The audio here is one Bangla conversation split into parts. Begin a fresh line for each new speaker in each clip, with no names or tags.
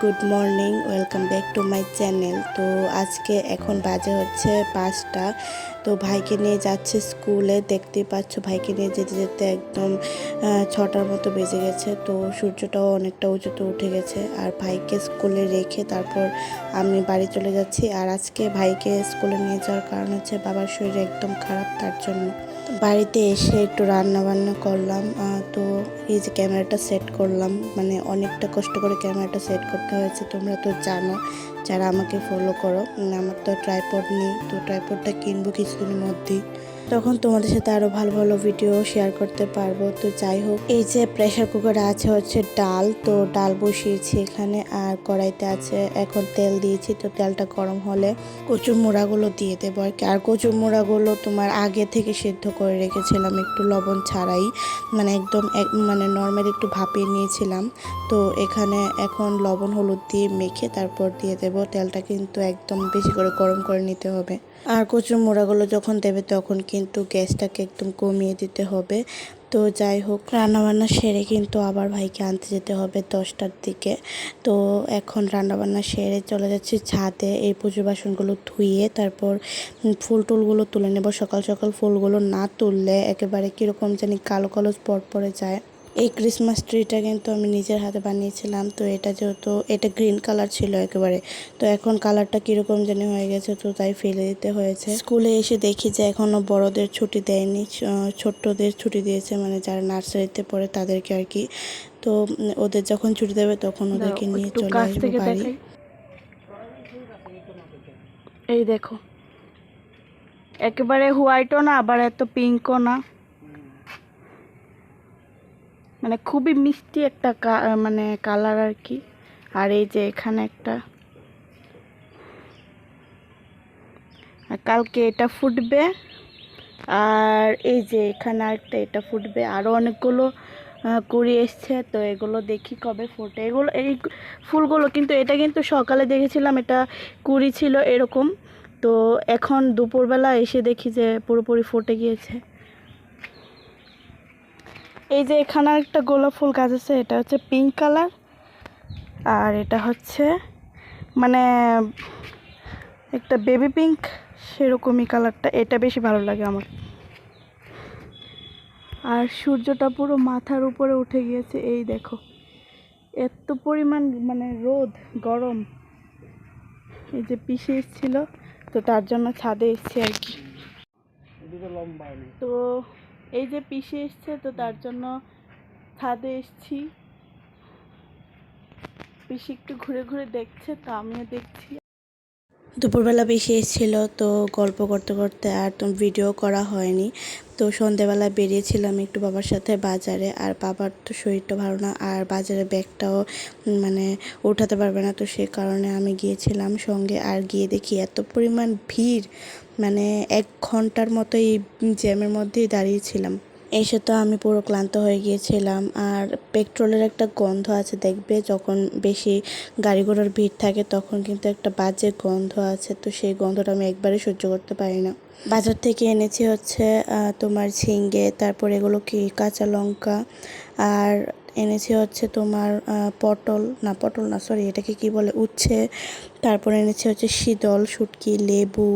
Good morning, welcome back to my channel. তো আজকে এখন বাজে হচ্ছে পাঁচটা। তো ভাইকে নিয়ে যাচ্ছে স্কুলে, দেখতেই পাচ্ছ ভাইকে নিয়ে যেতে যেতে একদম ছটার মতো বেজে গেছে। তো সূর্যটাও অনেকটা উঁচুতে উঠে গেছে। আর ভাইকে স্কুলে রেখে তারপর আমি বাড়ি চলে যাচ্ছি। আর আজকে ভাইকে স্কুলে নিয়ে যাওয়ার কারণ হচ্ছে বাবার শরীর একদম খারাপ, তার জন্য। বাড়িতে এসে একটু রান্না বান্না করলাম তো এই যে ক্যামেরাটা সেট করলাম মানে অনেকটা কষ্ট করে ক্যামেরাটা সেট করতে হয়েছে, তোমরা তো জানো, যারা আমাকে ফলো করো আমার তো ট্রাইপড নেই, তো ট্রাইপডটা কিনবো কিছুদিনের মধ্যেই। তখন তোমাদের সাথে আরও ভালো ভালো ভিডিও শেয়ার করতে পারব, তো যাই হোক, এই যে প্রেসার কুকারে আছে হচ্ছে ডাল, তো ডাল বসিয়েছি এখানে, আর কড়াইতে আছে এখন তেল দিয়েছি, তো তেলটা গরম হলে কচুর মোড়াগুলো দিয়ে দেবো আর কি। আর কচুর মোড়াগুলো তোমার আগে থেকে সেদ্ধ করে রেখেছিলাম একটু লবণ ছাড়াই। মানে একদম এক মানে নর্মাল একটু ভাপিয়ে নিয়েছিলাম। তো এখানে এখন লবণ, হলুদ দিয়ে মেখে তারপর দিয়ে দেবো। তেলটা কিন্তু একদম বেশি করে গরম করে নিতে হবে। আর কচুর মোড়াগুলো যখন দেবে তখন কিন্তু গ্যাসটাকে একদম কমিয়ে দিতে হবে। তো যাই হোক, রান্নাবান্না সেরে কিন্তু আবার ভাইকে আনতে যেতে হবে দশটার দিকে। তো এখন রান্নাবান্না সেরে চলে যাচ্ছি ছাদে। এই পুজো বাসনগুলো ধুয়ে তারপর ফুল টুলগুলো তুলে নেব। সকাল সকাল ফুলগুলো না তুললে একেবারে কীরকম জানি কালো কালো স্পট পড়ে যায়। এই ক্রিসমাস ট্রিটা কিন্তু আমি নিজের হাতে বানিয়েছিলাম। তো এটা যেহেতু এটা গ্রিন কালার ছিল একেবারে। তো এখন কালারটা কীরকম জানি হয়ে গেছে তো তাই ফেলে দিতে হয়েছে। স্কুলে এসে দেখি যে এখনও বড়দের ছুটি দেয়নি ছোট্টদের ছুটি দিয়েছে মানে যারা নার্সারিতে পড়ে তাদেরকে আর কি। তো ওদের যখন ছুটি দেবে তখন ওদেরকে নিয়ে চলে আসব বাড়ি।
এই দেখো। একেবারে হোয়াইটও না আবার এত পিঙ্কও না। মানে খুবই মিষ্টি একটা মানে কালার আর কি। আর এই যে এখানে একটা। কালকে এটা ফুটবে। আর এই যে এখানে একটা এটা ফুটবে। আরও অনেকগুলো কুড়ি এসছে। তো এগুলো দেখি কবে ফোটে। এগুলো, এই ফুলগুলো কিন্তু, এটা কিন্তু সকালে দেখেছিলাম, এটা কুড়ি ছিল এরকম। তো এখন দুপুরবেলা এসে দেখি যে পুরোপুরি ফুটে গিয়েছে। এই যে এখানে একটা গোলাপ ফুল গাছ আছে এটা হচ্ছে পিঙ্ক কালার আর এটা হচ্ছে মানে একটা বেবি পিঙ্ক সেরকমই কালারটা এটা বেশি ভালো লাগে আমার। আর সূর্যটা পুরো মাথার উপরে উঠে গিয়েছে এই দেখো। এত পরিমাণ মানে রোদ গরম এই যে পিসে এসেছিল তো তার জন্য ছাদে এসছি আর কি। তো এই যে পিসে এসছে, তো তার জন্য ছাদে এসছি। পিসি একটু ঘুরে ঘুরে দেখছে, তো আমিও দেখছি।
দুপুরবেলা বেশি এসেছিল, তো গল্প করতে করতে আর তো ভিডিও করা হয়নি। তো সন্ধেবেলা বেরিয়েছিলাম একটু বাবার সাথে বাজারে, আর বাবার তো শরীরটা ভালো না, আর বাজারে ব্যাগটাও মানে উঠাতে পারবে না, তো সে কারণে আমি গিয়েছিলাম সঙ্গে, আর গিয়ে দেখি এত পরিমাণ ভিড় মানে এক ঘণ্টার মতো এই জ্যামের মধ্যেই দাঁড়িয়েছিলাম এসে তো আমি পুরো ক্লান্ত হয়ে গিয়েছিলাম। আর পেট্রোলের একটা গন্ধ আছে, দেখবে? যখন বেশি গাড়ি ঘোড়ার ভিড় থাকে, তখন কিন্তু একটা বাজে গন্ধ আছে। তো সেই গন্ধটা আমি একবারে সহ্য করতে পারি না। বাজার থেকে এনেছি হচ্ছে তোমার ঝিঙ্গে, তারপর এগুলো কি? কাঁচা লঙ্কা, আর এনেছি হচ্ছে তোমার পটল, না পটল না সরি এটাকে কি বলে, উচ্ছে। তারপর এনেছি হচ্ছে শীতল, শুটকি, লেবু,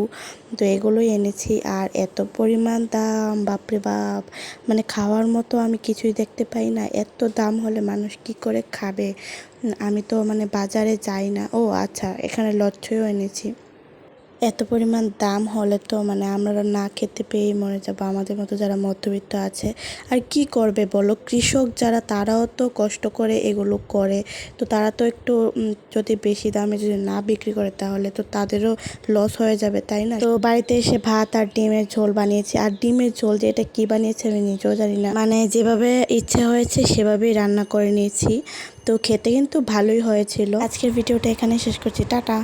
তো এগুলোই এনেছি। আর এত পরিমাণ দাম, বাপরে বাপ! মানে খাওয়ার মতো আমি কিছুই দেখতে পাই না। এত দাম হলে মানুষ কি করে খাবে? আমি তো মানে বাজারে যাই না। ও আচ্ছা এখানে লচ্ছইও এনেছি। এত পরিমাণ দাম হলে তো মানে আমরা না খেতে পেয়েই মরে যাব। আমাদের মতো যারা মধ্যবিত্ত আছে, আর কি করবে বলো? কৃষক যারা, তারাও তো কষ্ট করে এগুলো করে। তো তারা তো একটু যদি বেশি দামে যদি না বিক্রি করে, তাহলে তো তাদেরও লস হয়ে যাবে, তাই না? তো বাড়িতে এসে ভাত আর ডিমের ঝোল বানিয়েছি। আর ডিমের ঝোল যে এটা কী বানিয়েছে আমি নিজেও জানি না। মানে যেভাবে ইচ্ছা হয়েছে, সেভাবেই রান্না করে নিয়েছি। তো খেতে কিন্তু ভালোই হয়েছিল। আজকের ভিডিওটা এখানে শেষ করছি। টাটা!